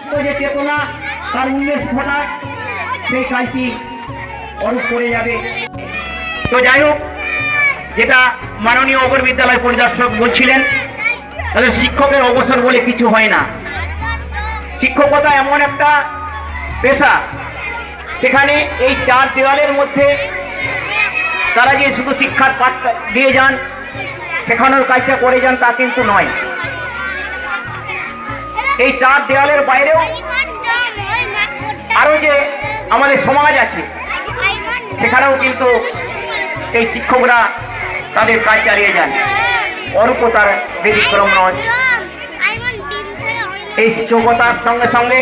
সুপ্ত যে চেতনা, তার উন্মেষ ঘটায়, সেই কাজটি অরূপ করে যাবে। তো যাই হোক, যেটা মাননীয় অগর বিদ্যালয় পরিদর্শক বলছিলেন তাদের শিক্ষকের অবসর বলে কিছু হয় না। শিক্ষকতা এমন একটা পেশা, সেখানে এই চার দেওয়ালের মধ্যে তারা যে শুধু শিক্ষার পাঠ দিয়ে যান, শেখানোর কাজটা করে যান, তা কিন্তু নয়। এই চার দেওয়ালের বাইরেও আরও যে আমাদের সমাজ আছে সেখানেও কিন্তু সেই শিক্ষকরা তাদের কাজ চালিয়ে যান। অরূপ তার ব্যতিক্রম নয়। এই শিক্ষকতার সঙ্গে সঙ্গে